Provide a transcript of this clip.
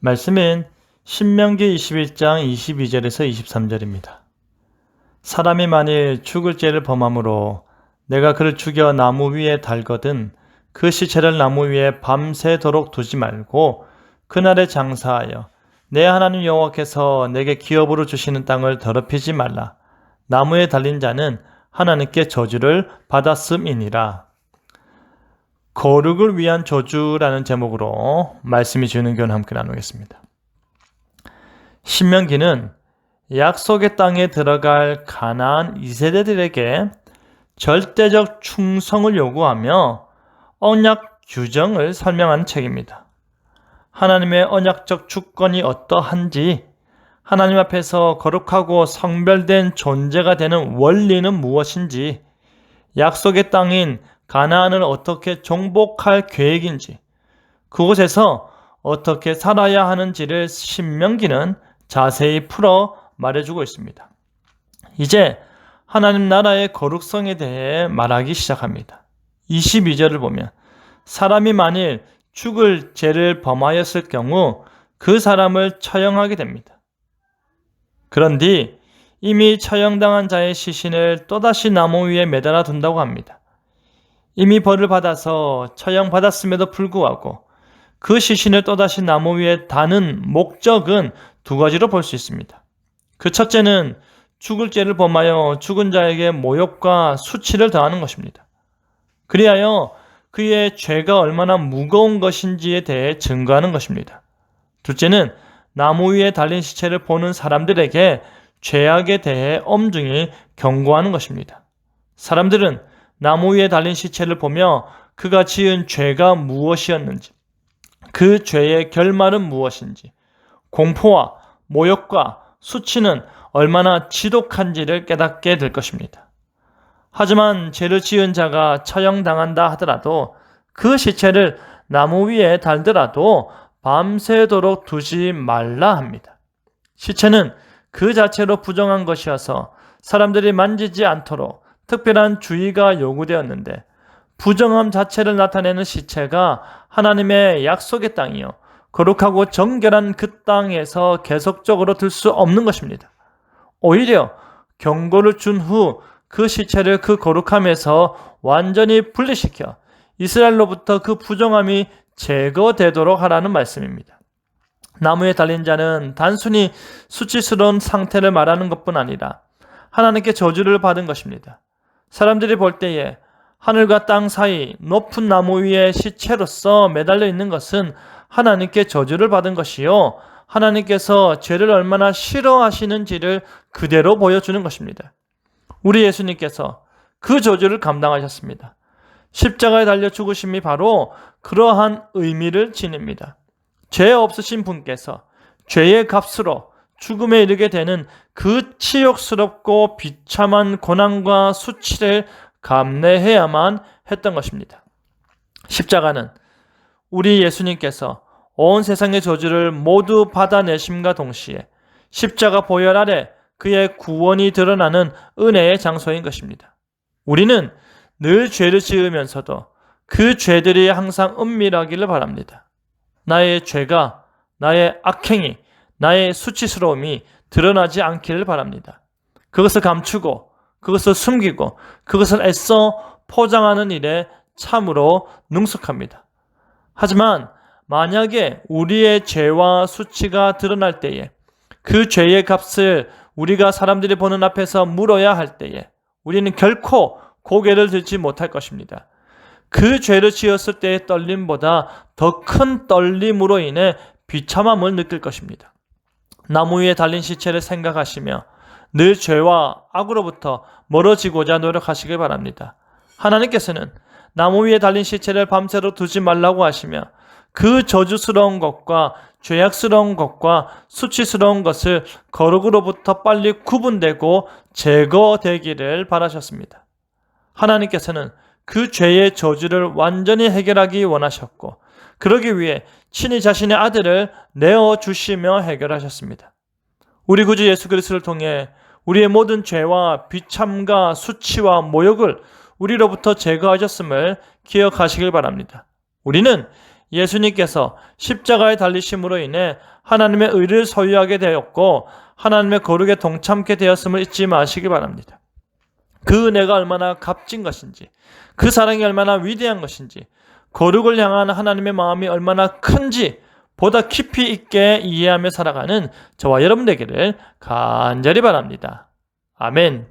말씀은 신명기 21장 22절에서 23절입니다. 사람이 만일 죽을 죄를 범함으로 내가 그를 죽여 나무 위에 달거든 그 시체를 나무 위에 밤새도록 두지 말고 그날에 장사하여 내 하나님 여호와께서 내게 기업으로 주시는 땅을 더럽히지 말라. 나무에 달린 자는 하나님께 저주를 받았음이니라. 거룩을 위한 저주라는 제목으로 말씀이 주는 교훈 함께 나누겠습니다. 신명기는 약속의 땅에 들어갈 가나안 2세대들에게 절대적 충성을 요구하며 언약 규정을 설명한 책입니다. 하나님의 언약적 주권이 어떠한지, 하나님 앞에서 거룩하고 성별된 존재가 되는 원리는 무엇인지, 약속의 땅인 가나안을 어떻게 정복할 계획인지, 그곳에서 어떻게 살아야 하는지를 신명기는 자세히 풀어 말해주고 있습니다. 이제 하나님 나라의 거룩성에 대해 말하기 시작합니다. 22절을 보면 사람이 만일 죽을 죄를 범하였을 경우 그 사람을 처형하게 됩니다. 그런 뒤 이미 처형당한 자의 시신을 또다시 나무 위에 매달아 둔다고 합니다. 이미 벌을 받아서 처형받았음에도 불구하고 그 시신을 또다시 나무 위에 다는 목적은 두 가지로 볼 수 있습니다. 그 첫째는 죽을 죄를 범하여 죽은 자에게 모욕과 수치를 더하는 것입니다. 그리하여 그의 죄가 얼마나 무거운 것인지에 대해 증거하는 것입니다. 둘째는 나무 위에 달린 시체를 보는 사람들에게 죄악에 대해 엄중히 경고하는 것입니다. 사람들은 나무 위에 달린 시체를 보며 그가 지은 죄가 무엇이었는지, 그 죄의 결말은 무엇인지, 공포와 모욕과 수치는 얼마나 지독한지를 깨닫게 될 것입니다. 하지만 죄를 지은 자가 처형당한다 하더라도 그 시체를 나무 위에 달더라도 밤새도록 두지 말라 합니다. 시체는 그 자체로 부정한 것이어서 사람들이 만지지 않도록 특별한 주의가 요구되었는데 부정함 자체를 나타내는 시체가 하나님의 약속의 땅이요. 거룩하고 정결한 그 땅에서 계속적으로 들 수 없는 것입니다. 오히려 경고를 준 후 그 시체를 그 거룩함에서 완전히 분리시켜 이스라엘로부터 그 부정함이 제거되도록 하라는 말씀입니다. 나무에 달린 자는 단순히 수치스러운 상태를 말하는 것뿐 아니라 하나님께 저주를 받은 것입니다. 사람들이 볼 때에 하늘과 땅 사이 높은 나무 위에 시체로서 매달려 있는 것은 하나님께 저주를 받은 것이요. 하나님께서 죄를 얼마나 싫어하시는지를 그대로 보여주는 것입니다. 우리 예수님께서 그 저주를 감당하셨습니다. 십자가에 달려 죽으심이 바로 그러한 의미를 지닙니다. 죄 없으신 분께서 죄의 값으로 죽음에 이르게 되는 그 치욕스럽고 비참한 고난과 수치를 감내해야만 했던 것입니다. 십자가는 우리 예수님께서 온 세상의 저주를 모두 받아내심과 동시에 십자가 보혈 아래 그의 구원이 드러나는 은혜의 장소인 것입니다. 우리는 늘 죄를 지으면서도 그 죄들이 항상 은밀하기를 바랍니다. 나의 죄가, 나의 악행이, 나의 수치스러움이 드러나지 않기를 바랍니다. 그것을 감추고, 그것을 숨기고, 그것을 애써 포장하는 일에 참으로 능숙합니다. 하지만 만약에 우리의 죄와 수치가 드러날 때에 그 죄의 값을 우리가 사람들이 보는 앞에서 물어야 할 때에 우리는 결코 고개를 들지 못할 것입니다. 그 죄를 지었을 때의 떨림보다 더 큰 떨림으로 인해 비참함을 느낄 것입니다. 나무 위에 달린 시체를 생각하시며 늘 죄와 악으로부터 멀어지고자 노력하시길 바랍니다. 하나님께서는 나무 위에 달린 시체를 밤새로 두지 말라고 하시며 그 저주스러운 것과 죄악스러운 것과 수치스러운 것을 거룩으로부터 빨리 구분되고 제거되기를 바라셨습니다. 하나님께서는 그 죄의 저주를 완전히 해결하기 원하셨고, 그러기 위해 친히 자신의 아들을 내어 주시며 해결하셨습니다. 우리 구주 예수 그리스도를 통해 우리의 모든 죄와 비참과 수치와 모욕을 우리로부터 제거하셨음을 기억하시길 바랍니다. 우리는 예수님께서 십자가에 달리심으로 인해 하나님의 의를 소유하게 되었고 하나님의 거룩에 동참케 되었음을 잊지 마시기 바랍니다. 그 은혜가 얼마나 값진 것인지, 그 사랑이 얼마나 위대한 것인지, 거룩을 향한 하나님의 마음이 얼마나 큰지 보다 깊이 있게 이해하며 살아가는 저와 여러분 되기를 간절히 바랍니다. 아멘.